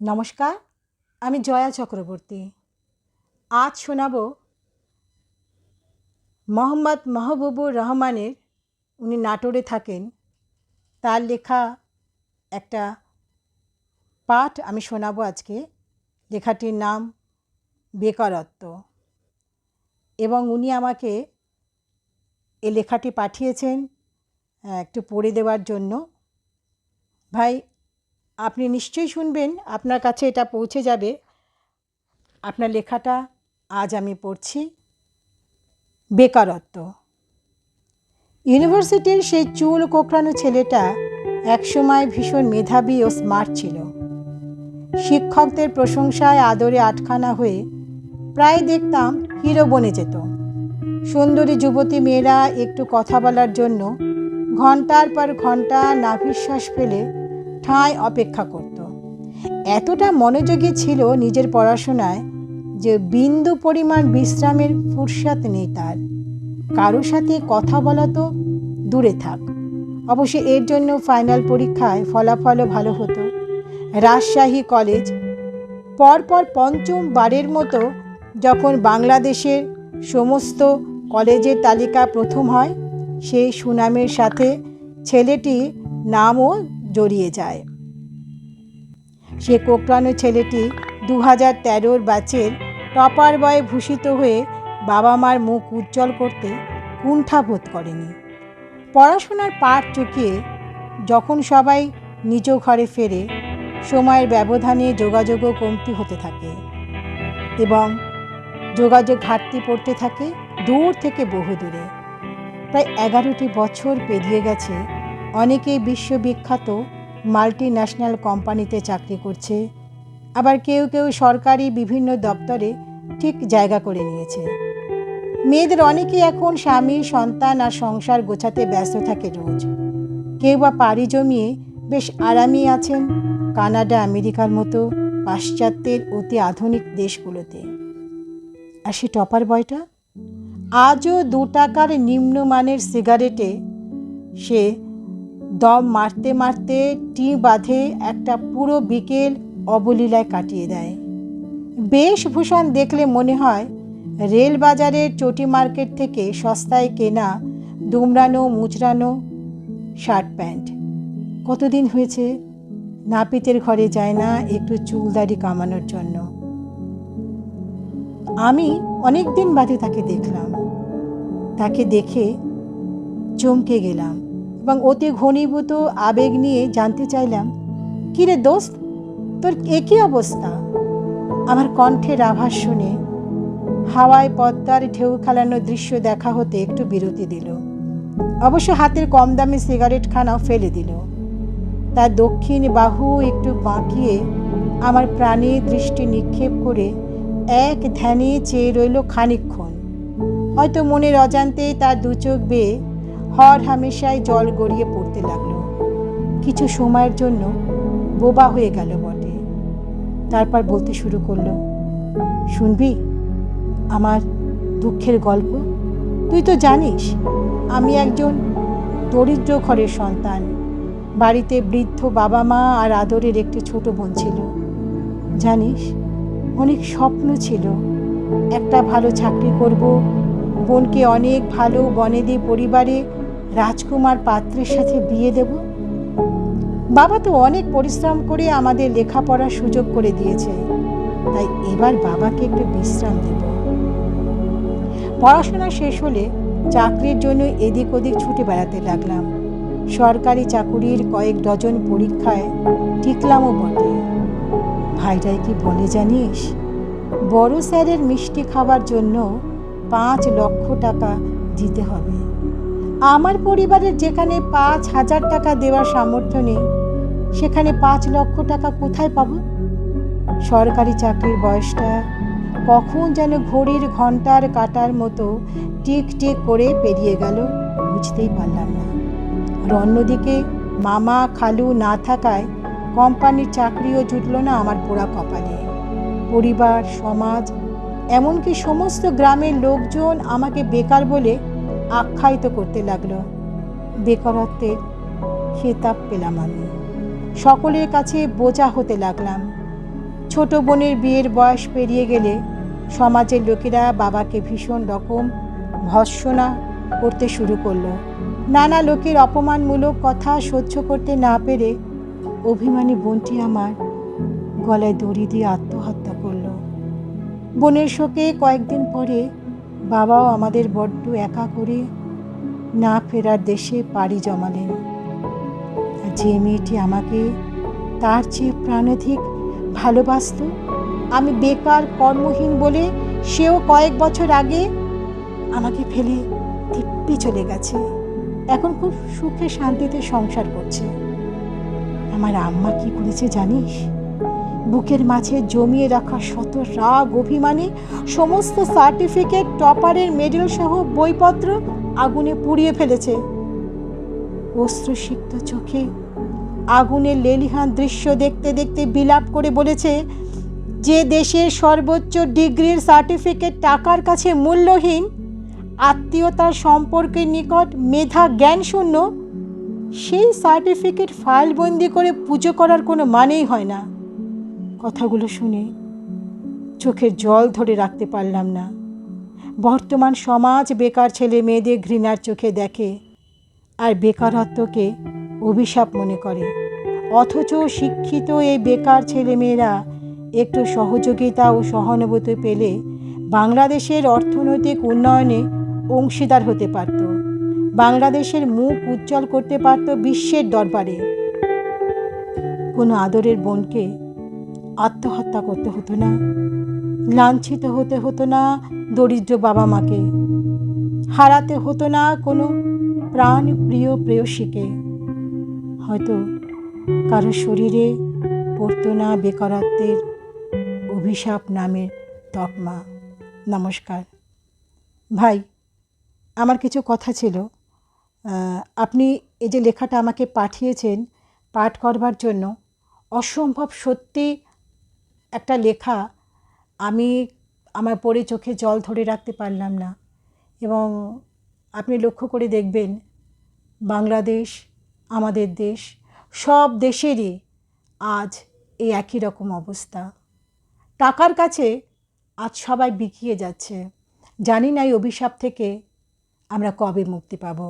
নমস্কার, আমি জয়া চক্রবর্তী। আজ শোনাব মোহাম্মদ মাহবুবুর রহমানের, উনি নাটোরে থাকেন, তার লেখা একটা পাঠ আমি শোনাবো আজকে। লেখাটির নাম বেকারত্ব। এবং উনি আমাকে এই লেখাটি পাঠিয়েছেন একটু পড়ে দেওয়ার জন্য। ভাই আপনি নিশ্চয়ই শুনবেন, আপনার কাছে এটা পৌঁছে যাবে। আপনার লেখাটা আজ আমি পড়ছি বেকারত্ব। ইউনিভার্সিটির সেই চুল কোঁকড়ানো ছেলেটা একসময় ভীষণ মেধাবী ও স্মার্ট ছিল। শিক্ষকদের প্রশংসায় আদরে আটখানা হয়ে প্রায় দেখতাম হিরো বনে যেত। সুন্দরী যুবতী মেয়েরা একটু কথা বলার জন্য ঘণ্টার পর ঘণ্টা নাভিশ্বাস ফেলে ঠাঁই অপেক্ষা করত। এতটা মনোযোগী ছিল নিজের পড়াশোনায় যে বিন্দু পরিমাণ বিশ্রামের ফুরসাত নেই তার। কারও সাথে কথা বলা তো দূরে থাক। অবশ্যই এর জন্য ফাইনাল পরীক্ষায় ফলাফলও ভালো হতো। রাজশাহী কলেজ পরপর পঞ্চম বারের মতো যখন বাংলাদেশের সমস্ত কলেজের তালিকা প্রথম হয়, সেই সুনামের সাথে ছেলেটি নামও জড়িয়ে যায়। সে কোকড়ানো ছেলেটি দু হাজার তেরোর ব্যাচের টপার বয়ে ভূষিত হয়ে বাবা মার মুখ উজ্জ্বল করতে কুণ্ঠাবোধ করেনি। পড়াশোনার পাঠ চুকিয়ে যখন সবাই নিজ ঘরে ফেরে, সময়ের ব্যবধানে যোগাযোগও কমতি হতে থাকে এবং যোগাযোগ ঘাটতি পড়তে থাকে দূর থেকে বহু দূরে প্রায় এগারোটি বছর পেরিয়ে গেছে অনেকেই বিশ্ববিখ্যাত মাল্টি ন্যাশনাল কোম্পানিতে চাকরি করছে। আবার কেউ কেউ সরকারি বিভিন্ন দপ্তরে ঠিক জায়গা করে নিয়েছে। মেয়েদের অনেকেই এখন স্বামী, সন্তান আর সংসার গোছাতে ব্যস্ত থাকে রোজ। কেউ বা পাড়ি জমিয়ে বেশ আরামই আছেন কানাডা, আমেরিকার মতো পাশ্চাত্যের অতি আধুনিক দেশগুলোতে। আর সে টপার বয়টা? আজও দু টাকার নিম্নমানের সিগারেটে সে দম মারতে মারতে টি বাঁধে একটা পুরো বিকেল অবলীলায় কাটিয়ে দেয়। বেশভূষণ দেখলে মনে হয় রেল বাজারের চটি মার্কেট থেকে সস্তায় কেনা দুমড়ানো মুচড়ানো শার্ট প্যান্ট। কতদিন হয়েছে? নাপিতের ঘরে যায় না একটু চুলদাড়ি কামানোর জন্য। আমি অনেক দিন বাদে তাকে দেখলাম। তাকে দেখে চমকে গেলাম। এবং অতি ঘনীভূত আবেগ নিয়ে জানতে চাইলাম, কিরে দোস্ত, তোর একই অবস্থা? আমার কণ্ঠের আভাস শুনে হাওয়ায় পদ্মার ঢেউ খেলানো দৃশ্য দেখা হতে একটু বিরতি দিল। অবশ্য হাতের কম দামে সিগারেট খানাও ফেলে দিল। তার দক্ষিণ বাহু একটু বাঁকিয়ে আমার প্রাণে দৃষ্টি নিক্ষেপ করে এক ধ্যানে চেয়ে রইল খানিকক্ষণ। হয়তো মনের অজান্তে তার দু চোখ বেয়ে হর হামেশায় জল গড়িয়ে পড়তে লাগল। কিছু সময়ের জন্য বোবা হয়ে গেল বটে। তারপর বলতে শুরু করল, শুনবি, আমার দুঃখের গল্প? তুই তো জানিস, আমি একজন দরিদ্র ঘরের সন্তান। বাড়িতে বৃদ্ধ বাবা মা আর আদরের একটি ছোট বোন ছিল। জানিস, অনেক স্বপ্ন ছিল। একটা ভালো চাকরি করব, বোনকে অনেক ভালো বনেদি পরিবারে রাজকুমার পাত্রের সাথে বিয়ে দেব। বাবা তো অনেক পরিশ্রম করে আমাদের লেখাপড়ার সুযোগ করে দিয়েছে। তাই এবার বাবাকে একটু বিশ্রাম দেব। পড়াশোনা শেষ হলে চাকরির জন্য এদিক ওদিক ছুটে বেড়াতে লাগলাম। সরকারি চাকুরির কয়েক ডজন পরীক্ষায় টিকলামও বটে। ভাইটাই কি বলে জানিস? বড় স্যারের মিষ্টি খাবার জন্য পাঁচ লক্ষ টাকা দিতে হবে। আমার পরিবারের যেখানে পাঁচ হাজার টাকা দেওয়ার সামর্থ্য নেই, সেখানে পাঁচ লক্ষ টাকা কোথায় পাবো? সরকারি চাকরির বয়সটা কখন যেন ঘড়ির ঘণ্টার কাটার মতো টিক টিক করে পেরিয়ে গেল, বুঝতেই পারলাম না। আর অন্যদিকে মামা খালু না থাকায় কোম্পানির চাকরিও জুটল না আমার পোড়া কপালে। পরিবার, সমাজ, এমনকি সমস্ত গ্রামের লোকজন আমাকে বেকার বলে আখ্যায়িত করতে লাগল। বেকারত্বের খেতাব পেলাম আমি। সকলের কাছে বোঝা হতে লাগলাম। ছোট বোনের বিয়ের বয়স পেরিয়ে গেলে সমাজের লোকেরা বাবাকে ভীষণ রকম ভৎসনা করতে শুরু করল। নানা লোকের অপমানমূলক কথা সহ্য করতে না পেরে অভিমানী বোনটি আমার গলায় দড়ি দিয়ে আত্মহত্যা করল। বোনের শোকে কয়েকদিন পরে বাবাও আমাদের বড্ড একা করে না ফেরার দেশে পাড়ি জমালেন। যে মেয়েটি আমাকে তার চেয়ে প্রাণাধিক ভালোবাসত, আমি বেকার কর্মহীন বলে সেও কয়েক বছর আগে আমাকে ফেলে দিব্যি চলে গেছে। এখন খুব সুখে শান্তিতে সংসার করছে। আমার আম্মা কি করেছে জানিস? বুকের মাঝে জমিয়ে রাখা শত রাগ, অভিমানে সমস্ত সার্টিফিকেট টপারের মেডেল সহ বইপত্র আগুনে পুড়িয়ে ফেলেছে। অস্ত্রসিক্ত চোখে আগুনের লেলিহান দৃশ্য দেখতে দেখতে বিলাপ করে বলেছে, যে দেশের সর্বোচ্চ ডিগ্রির সার্টিফিকেট টাকার কাছে মূল্যহীন, আত্মীয়তার সম্পর্কের নিকট মেধা জ্ঞান শূন্য সেই সার্টিফিকেট ফাইলবন্দি করে পুজো করার কোনো মানেই হয় না। কথাগুলো শুনে চোখের জল ধরে রাখতে পারলাম না। বর্তমান সমাজ বেকার ছেলে মেয়েদের ঘৃণার চোখে দেখে আর বেকারত্বকে অভিশাপ মনে করে। অথচ শিক্ষিত এই বেকার ছেলেমেয়েরা একটু সহযোগিতা ও সহানুভূতি পেলে বাংলাদেশের অর্থনৈতিক উন্নয়নে অংশীদার হতে পারত। বাংলাদেশের মুখ উজ্জ্বল করতে পারত বিশ্বের দরবারে। কোনো আদরের বোনকে আত্মহত্যা করতে হতো না, লাঞ্ছিত হতে হতো না দরিদ্র বাবা মাকে, হারাতে হতো না কোনো প্রাণ প্রিয় প্রেয়সীকে। হয়তো কারও শরীরে পড়তো না বেকারত্বের অভিশাপ নামের তকমা। নমস্কার। ভাই, আমার কিছু কথা ছিল। আপনি এই যে লেখাটা আমাকে পাঠিয়েছেন পাঠ করবার জন্য, অসম্ভব সত্যি একটা লেখা আমি আমার পড়ে চোখে জল ধরে রাখতে পারলাম না এবং আপনি লক্ষ্য করে দেখবেন বাংলাদেশ, আমাদের দেশ, সব দেশেরই আজ এই একই রকম অবস্থা। টাকার কাছে আজ সবাই বিকিয়ে যাচ্ছে। জানি না এই অভিশাপ থেকে আমরা কবে মুক্তি পাবো।